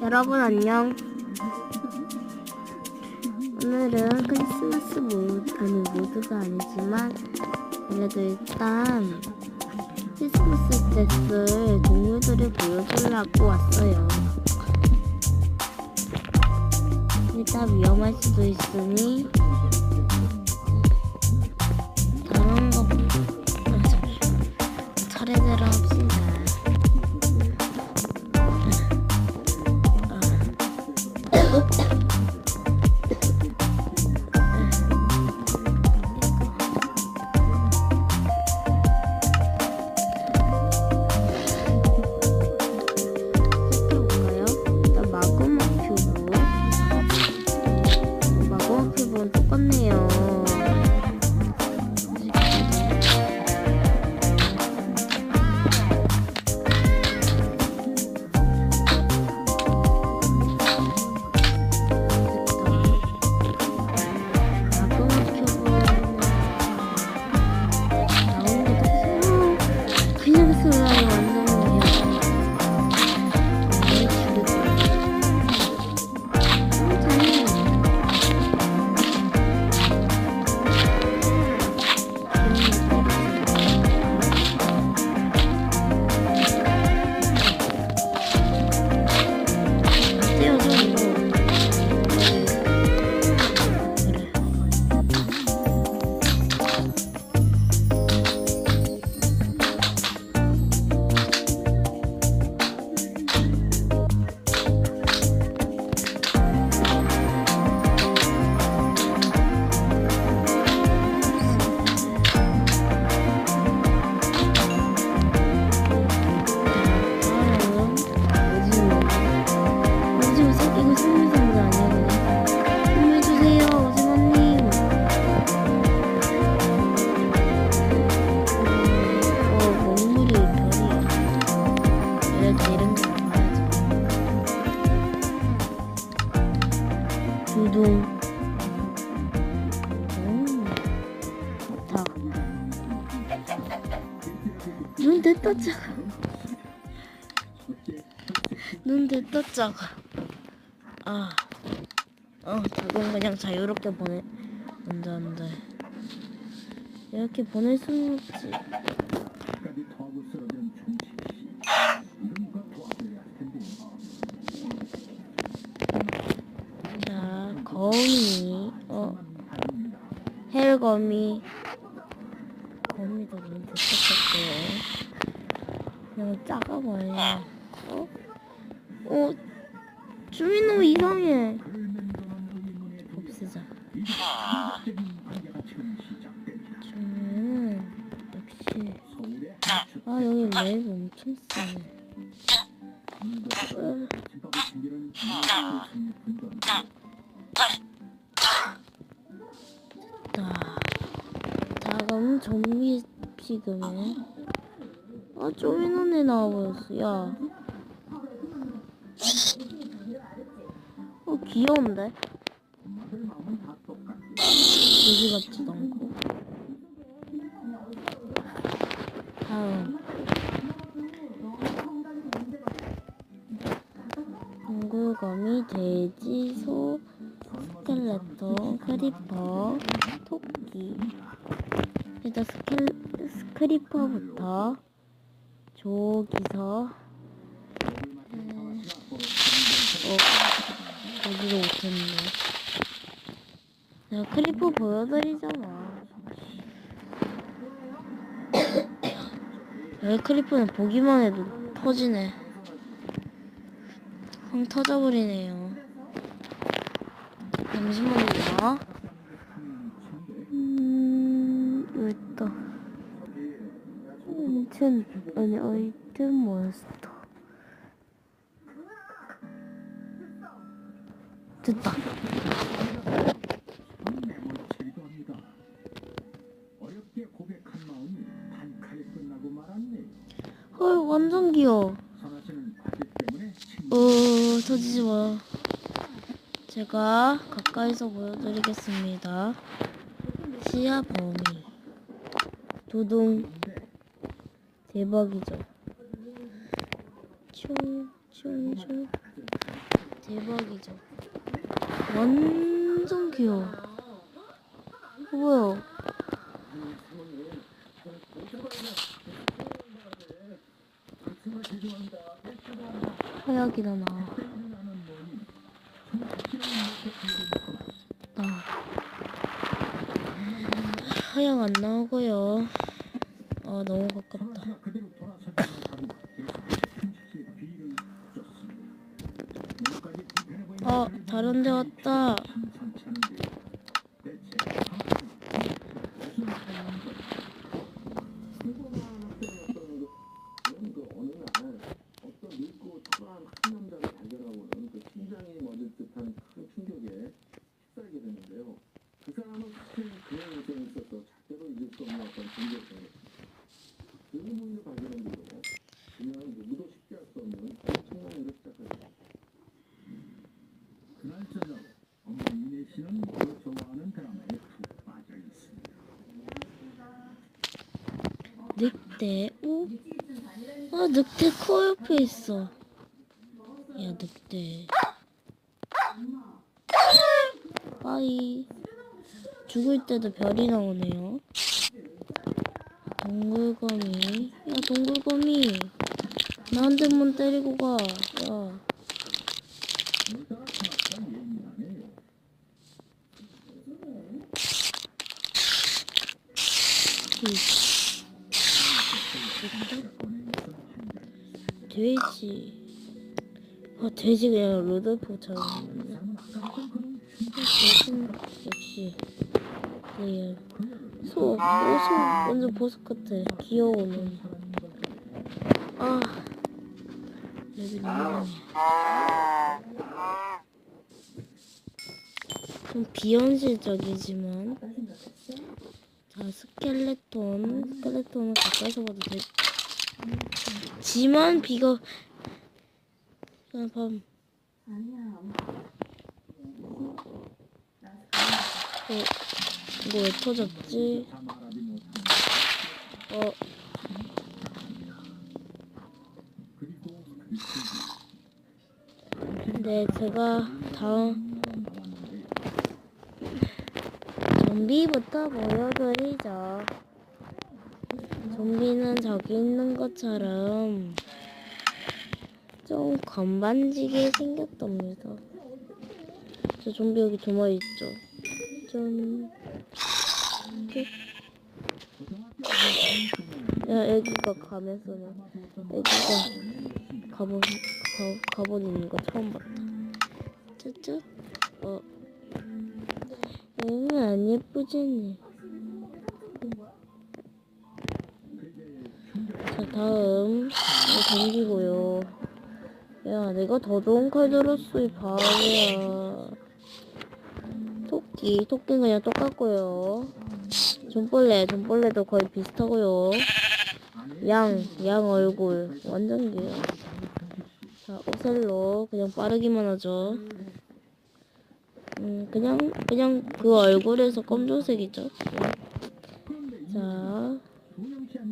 여러분 안녕. 오늘은 크리스마스 모드 아니 모드가 아니지만 그래도 일단 크리스마스 때 쓸 동물들을 보여주려고 왔어요. 일단 위험할 수도 있으니 큐브는 똑같네요 작아. 아, 어, 작은 그냥 자유롭게 보내. 안돼 안돼. 이렇게 보낼 수는 없지. 자, 거미. 어, 헬거미. 거미도 눈 됐었고요. 그냥 작아봐요. 어? 어, 주민호 이상해. 없애자. 주민은 역시. 아 여기 랩 엄청 세네. 분들 자, 다음 좀비 피그네. 아 쪼이는 애 나와버렸어. 야. 귀여운데? 여기 같지도 않고. 다음. 둥글거미, 돼지, 소, 스켈레톤, 크리퍼, 토끼. 일단 스켈, 스크리퍼부터 조기서 음, 어, 보지도 못했네. 내가 크리퍼 보여드리잖아. 여기 크리퍼는 보기만 해도 터지네. 황 터져버리네요. 잠시만요. 음, 여기 있다. 인첸, 아니, 아이템 몬스터. 네요. 헐, 완전 귀여워. 어, 터지지 마. 제가 가까이서 보여드리겠습니다. 시야 범위. 도동. 대박이죠. 초, 슝슝 대박이죠 완전 귀여워 어, 뭐야 하얗기나 나. 나. 하양 안 나오고요. 아 너무 가깝다. 어 다른 데 왔다. 그 사람은 사실 그의 인생에 있어서 절대로 잊을 수 없는 어떤 존재였습니다. 그 인물을 발견한 뒤로 그냥 누구도 쉽게 할 수 없는 엄청난 일을 시작하게 그날 저녁 어머니 이내 씨는 그 좋아하는 드라마에 푹 빠져 있습니다. 늑대 오? 아 늑대 코 옆에 있어. 야 늑대. 빠이. 죽을 때도 별이 나오네요. 동굴거미. 야 동굴거미. 나한테 문 때리고 가. 야. 오늘따라 생각보다 예민하네요. 이 사건에 있어 한결 돼지. 아 돼지 그냥 그런 돼지는 역시 리얼. 소, 오, 소 완전 보석 같아. 귀여워. 는 아, 레벨 좀 비현실적이지만 자 스켈레톤 스켈레톤은 가까이서 봐도 돼 지만 비가 그냥 밤 어, 이거 왜 터졌지? 어, 네, 제가 다음 좀비부터 보여드리죠. 좀비는 저기 있는 것처럼 좀 건반지게 생겼답니다. 저 좀비 여기 두 마리 있죠. 좀. 야, 애기가 가면 쓰네. 애기가 가본 가, 가본 있는 거 처음 봤다. 짜짜. 어. 응, 안 예쁘지니. 다음 던지고요. 야, 내가 더 좋은 칼 들었어, 이 바보야. 토끼, 토끼는 그냥 똑같고요. 존벌레, 존벌레도 거의 비슷하고요. 양, 양 얼굴 완전 귀여워. 자, 오셀로 그냥 빠르기만 하죠. 음, 그냥 그냥 그 얼굴에서 검정색이죠. 자,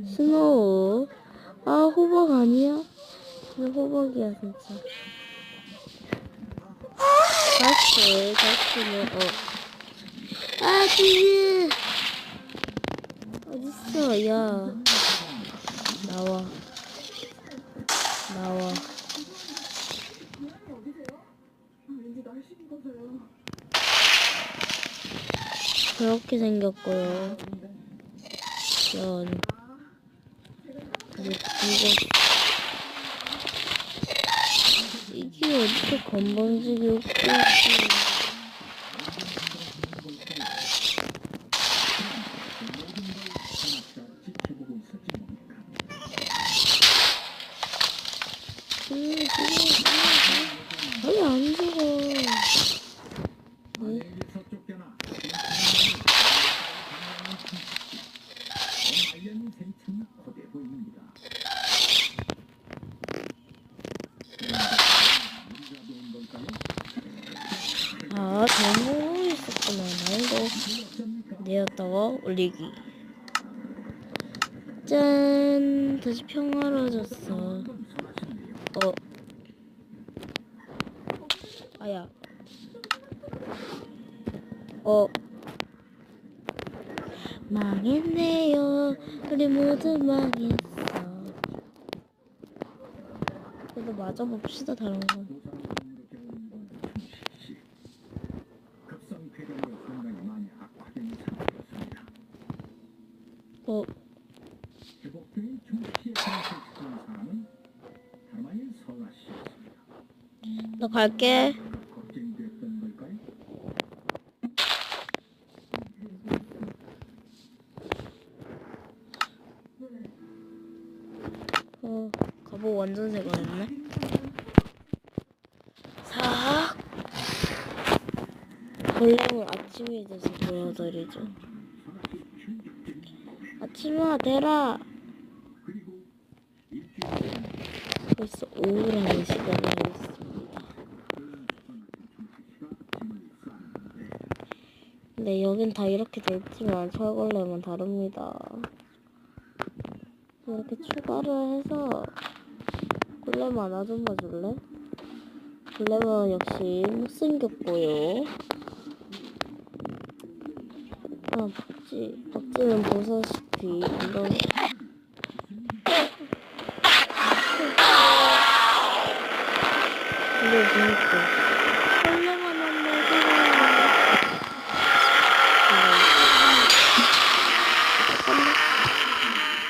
스노우. 아, 호박 아니야? 왜 호박이야, 진짜. 다시, 다시는, 어. 아, 지지! 어딨어, 야. 나와. 나와. 그렇게 생겼고요. 연. 이게 어떻게 건방지게 웃고 있어. 지켜보고 있었지 뭡니까? 음, 죽어, 죽어, 왜안 죽어? 만약에 서쪽대나 말년 생참 거대 보입니다. 우리가 좋은 걸까요? 아, 잘못 있었구나. 나 이거 어쩝니까? 내었다가 올리기. 짠! 다시 평화로워졌어. 어, 아야. 어. 망했네요. 우리 모두 망했어. 그래도 맞아봅시다, 다른 건. 노사람으로 겨운 건 충실시 급성 폐렴으로 건강이 많이 악화된 상태였습니다. 어, 회복된 충실시의 생활을 지키는 사람은 다름 아닌 설아 씨였습니다. 나 갈게. 어, 갑옷 완전 새거랬네. 사. 원래는 아침이 돼서 보여드리죠. 아침아, 대라. 벌써 오후라는 시간이 있습니다. 근데 여긴 다 이렇게 돼 있지만 철걸레만 다릅니다. 이렇게 추가를 해서 골레만 하나 좀 봐줄래? 골레만 역시 못생겼고요. 아 박쥐 박쥐는 보다시피 이런 근데 재밌다. 골레만 한번 사랑해.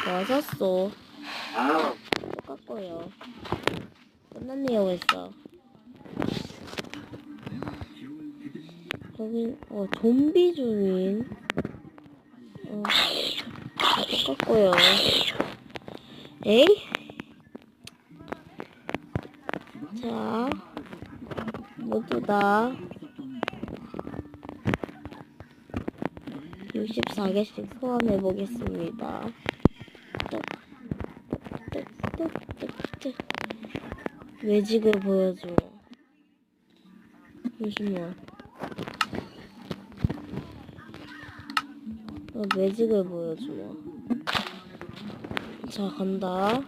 맞았어. 똑같고요. 끝났네요, 했어. 여긴, 어, 좀비 주민. 어, 다 똑같고요. 에이? 자, 모두 다 64개씩 소환해 보겠습니다. 매직을 보여줘. 잠시만. 매직을 보여줘. 자, 간다.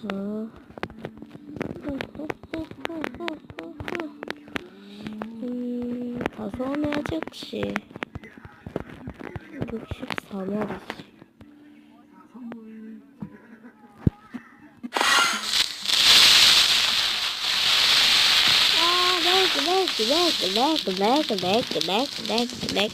자. 음, 다 소환해야지, 혹시. 64마리씩. 아, 렉, 렉, 렉, 렉, 렉, 렉, 렉, 렉,